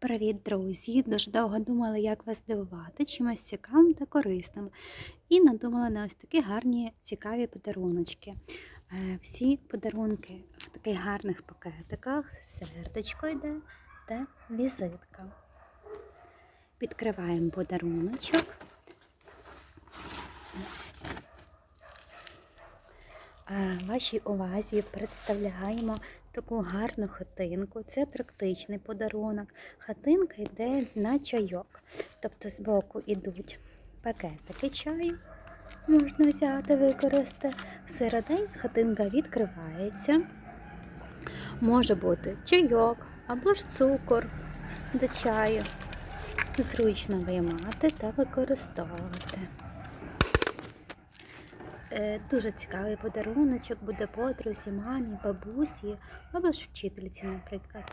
Привіт, друзі! Дуже довго думала, як вас здивувати чимось цікавим та корисним. І надумала на ось такі гарні цікаві подаруночки. Е, Всі подарунки в таких гарних пакетиках, сердечко йде та візитка. Відкриваємо подаруночок. Вашій увазі представляємо таку гарну хатинку. Це практичний подарунок. Хатинка йде на чайок. Тобто збоку йдуть пакетики чаю, можна взяти, використати. Всередині хатинка відкривається. Може бути чайок або ж цукор до чаю. Зручно виймати та використовувати. Е, Дуже цікавий подаруночок буде подрузі, мамі, бабусі або ж вчительці, наприклад.